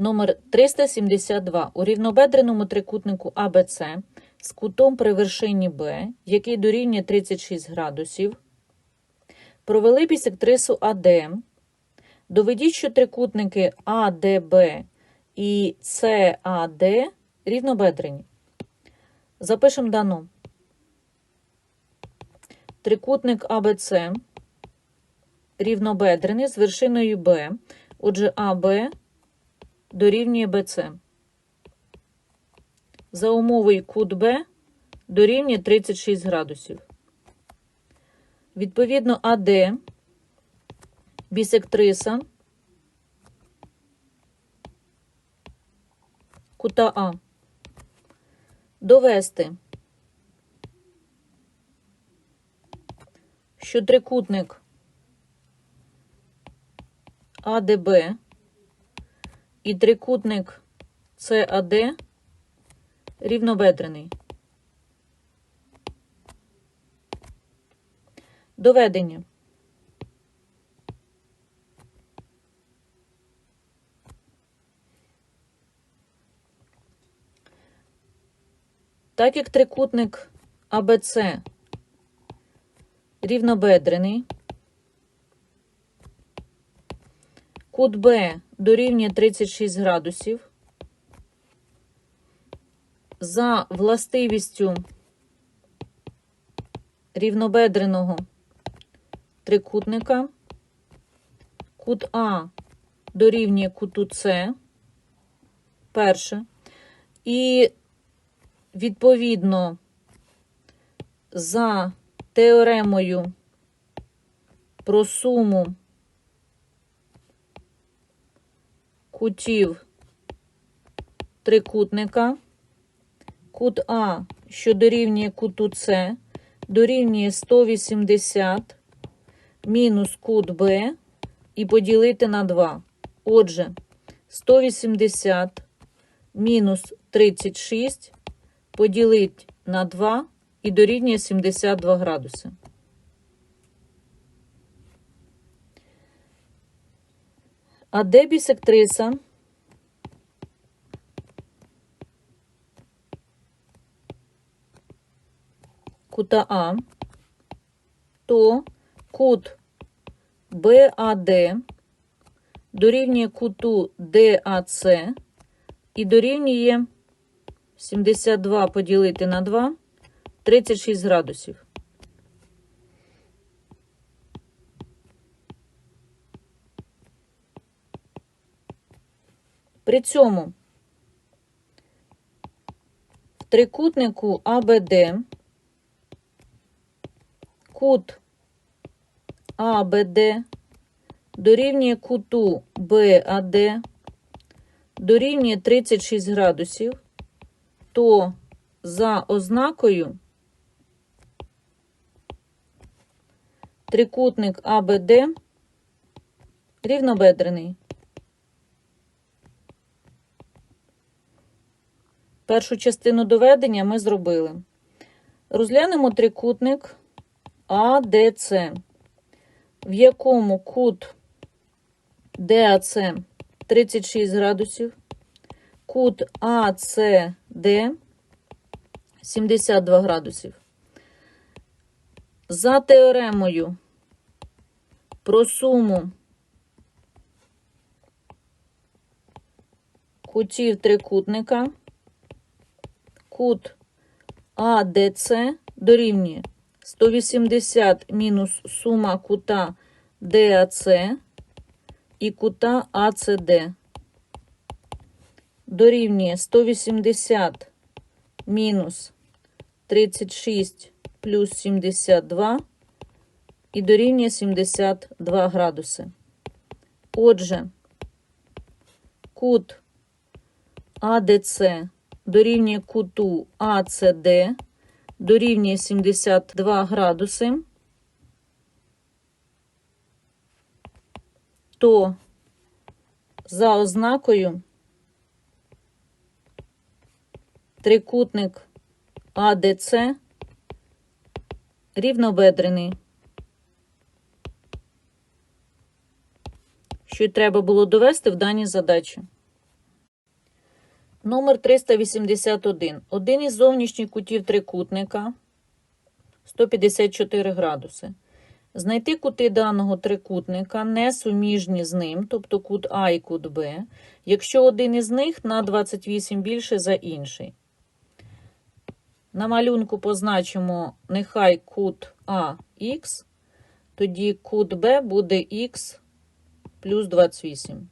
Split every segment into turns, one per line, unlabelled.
Номер 372. У рівнобедреному трикутнику АБЦ з кутом при вершині Б, який дорівнює 36 градусів, провели бісектрису АД. Доведіть, що трикутники АДБ і САД рівнобедрені. Запишемо дано. Трикутник АБЦ рівнобедрений з вершиною Б. Отже, АБ дорівнює БЦ. За умовою кут Б дорівнює 36 градусів. Відповідно, АД бісектриса кута А. Довести, що трикутник АДБ і трикутник САД рівнобедрений. Доведення. Так як трикутник АБЦ рівнобедрений, кут Б дорівнює 36 градусів, за властивістю рівнобедреного трикутника кут А дорівнює куту С, перше, і відповідно за теоремою про суму кутів трикутника, кут А, що дорівнює куту С, дорівнює 180 мінус кут Б і поділити на 2. Отже, 180 мінус 36 поділити на 2 і дорівнює 72 градуси. А де бісектриса? Кута А, то кут БАД дорівнює куту ДАЦ і дорівнює 72 поділити на 2 36 градусів. При цьому в трикутнику АБД кут АБД дорівнює куту БАД дорівнює 36 градусів, то за ознакою трикутник АБД рівнобедрений. Першу частину доведення ми зробили. Розглянемо трикутник АДЦ, в якому кут ДАЦ 36 градусів, кут АЦД 72 градусів. За теоремою про суму кутів трикутника кут АДЦ дорівнює 180 мінус сума кута ДАЦ і кута АЦД. Дорівнює 180 мінус 36 плюс 72 і дорівнює 72 градуси. Отже, кут АДЦ дорівнює куту АЦД дорівнює 72 градуси, то за ознакою трикутник АДЦ рівнобедрений. Що й треба було довести в даній задачі. Номер 381. Один із зовнішніх кутів трикутника 154 градуси. Знайти кути даного трикутника не суміжні з ним, тобто кут А і кут Б, якщо один із них на 28 більше за інший. На малюнку позначимо нехай кут А х, тоді кут Б буде х плюс 28.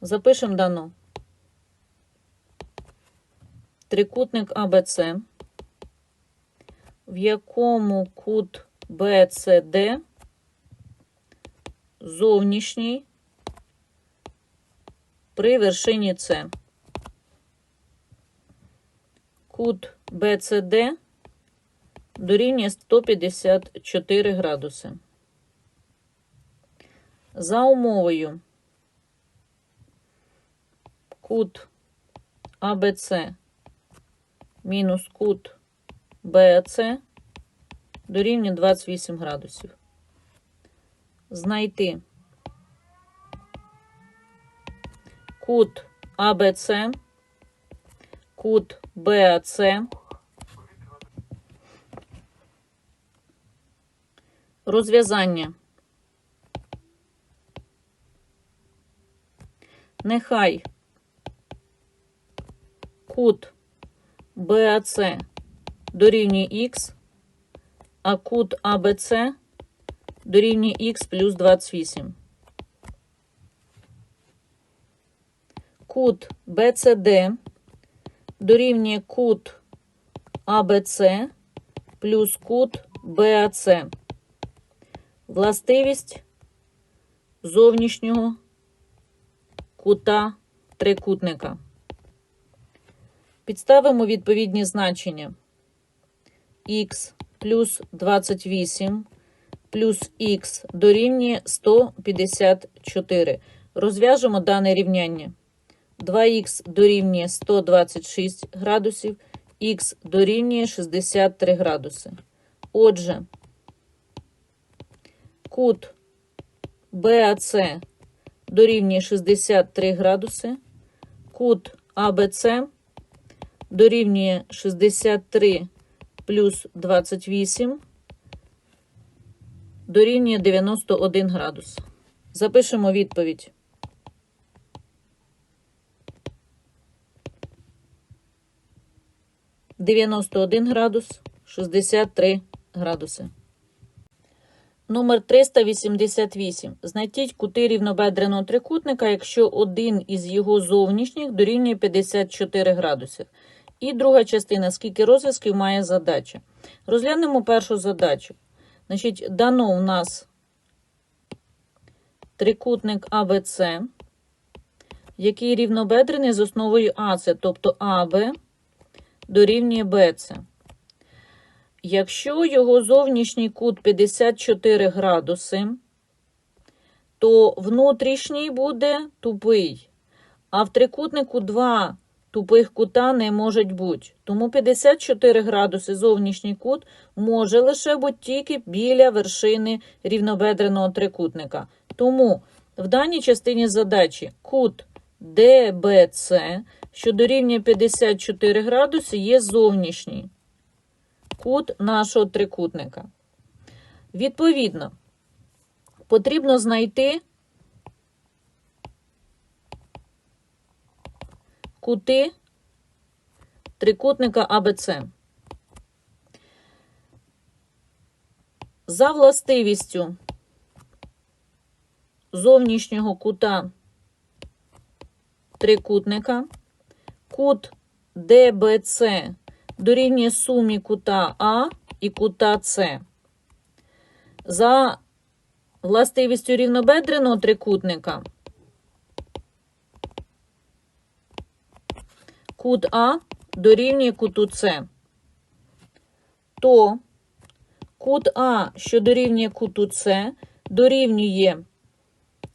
Запишемо дано. Трикутник АБЦ, в якому кут BCD зовнішній при вершині С. Кут BCD дорівнює 154 градуси. За умовою кут АБЦ мінус кут БАЦ дорівнює 28 градусів. Знайти кут АБЦ, кут БАЦ, розв'язання. Нехай кут БАЦ дорівнює х, а кут АБЦ дорівнює х плюс 28. Кут БЦД дорівнює кут АБЦ плюс кут БАЦ. Властивість зовнішнього кута трикутника. Підставимо відповідні значення. х плюс 28 плюс х дорівнює 154. Розв'яжемо дане рівняння. 2х дорівнює 126 градусів, х дорівнює 63 градуси. Отже, кут БАЦ дорівнює 63 градуси, кут АБЦ дорівнює 63 плюс 28 дорівнює 91 градус. Запишемо відповідь. Дев'яносто один градус, 63 градуси. Номер 388. Знайдіть кути рівнобедреного трикутника, якщо один із його зовнішніх дорівнює 54 градуси. І друга частина, скільки розв'язків має задача. Розглянемо першу задачу. Значить, дано у нас трикутник АБЦ, який рівнобедрений з основою АЦ, тобто АБ дорівнює БЦ. Якщо його зовнішній кут 54 градуси, то внутрішній буде тупий. А в трикутнику два тупих кута не можуть бути. Тому 54 градуси зовнішній кут може лише бути тільки біля вершини рівнобедреного трикутника. Тому в даній частині задачі кут ДБЦ, що дорівнює 54 градуси, є зовнішній кут нашого трикутника. Відповідно, потрібно знайти кути трикутника АБЦ. За властивістю зовнішнього кута трикутника кут ДБЦ дорівнює сумі кута А і кута С. За властивістю рівнобедреного трикутника кут А дорівнює куту С, то кут А, що дорівнює куту С, дорівнює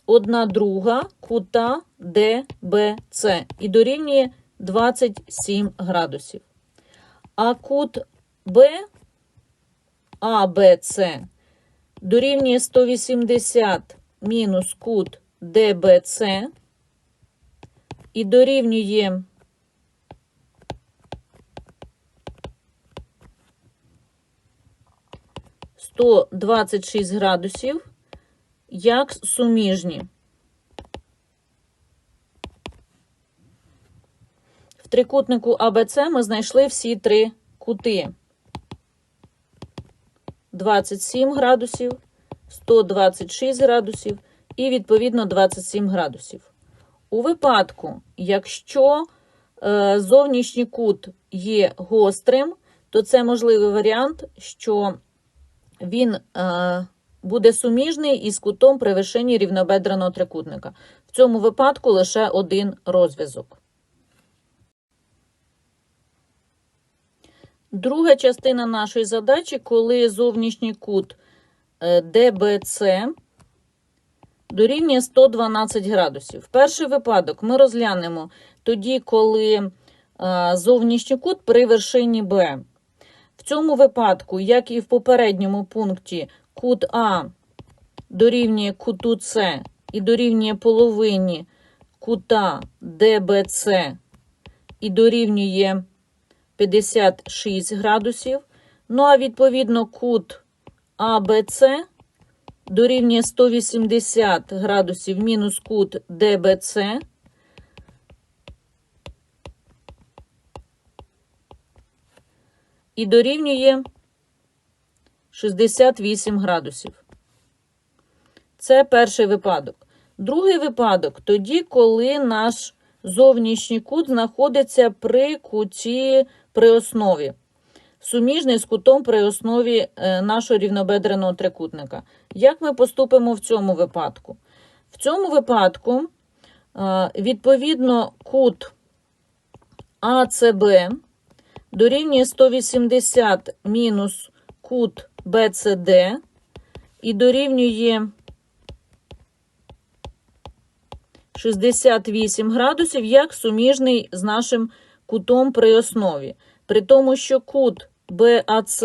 1 друга кута ДБЦ і дорівнює 27 градусів. А кут Б АБЦ дорівнює 180 мінус кут ДБЦ і дорівнює 126 градусів як суміжні. В трикутнику АБЦ ми знайшли всі три кути. 27 градусів, 126 градусів і, відповідно, 27 градусів. У випадку, якщо е, зовнішній кут є гострим, то це можливий варіант, що він е, буде суміжний із кутом при вершині рівнобедреного трикутника. В цьому випадку лише один розв'язок. Друга частина нашої задачі, коли зовнішній кут е, DBC дорівнює 112 градусів. Перший випадок ми розглянемо тоді, коли е, зовнішній кут при вершині Б. Цьому випадку, як і в попередньому пункті, кут А дорівнює куту С і дорівнює половині кута DBC і дорівнює 56 градусів. Ну а відповідно кут АБЦ дорівнює 180 градусів мінус кут ДБЦ. І дорівнює 68 градусів. Це перший випадок. Другий випадок тоді, коли наш зовнішній кут знаходиться при куті при основі. Суміжний з кутом при основі е, нашого рівнобедреного трикутника. Як ми поступимо в цьому випадку? В цьому випадку, е, відповідно, кут АЦБ дорівнює 180 мінус кут БЦД і дорівнює 68 градусів як суміжний з нашим кутом при основі. При тому, що кут БАЦ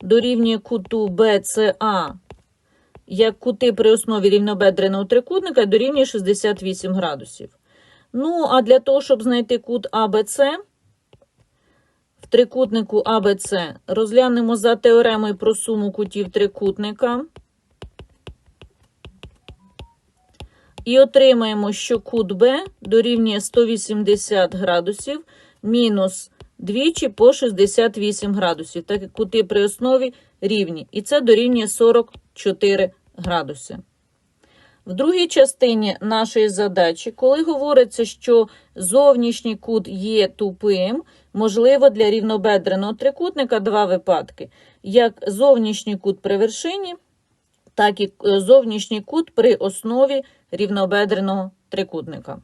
дорівнює куту БЦА, як кути при основі рівнобедреного трикутника, дорівнює 68 градусів. Ну, а для того, щоб знайти кут АБЦ, в трикутнику АБЦ розглянемо за теоремою про суму кутів трикутника. І отримаємо, що кут Б дорівнює 180 градусів мінус двічі по 68 градусів, так як кути при основі рівні. І це дорівнює 44 градуси. В другій частині нашої задачі, коли говориться, що зовнішній кут є тупим, можливо для рівнобедреного трикутника два випадки: як зовнішній кут при вершині, так і е, зовнішній кут при основі рівнобедреного трикутника.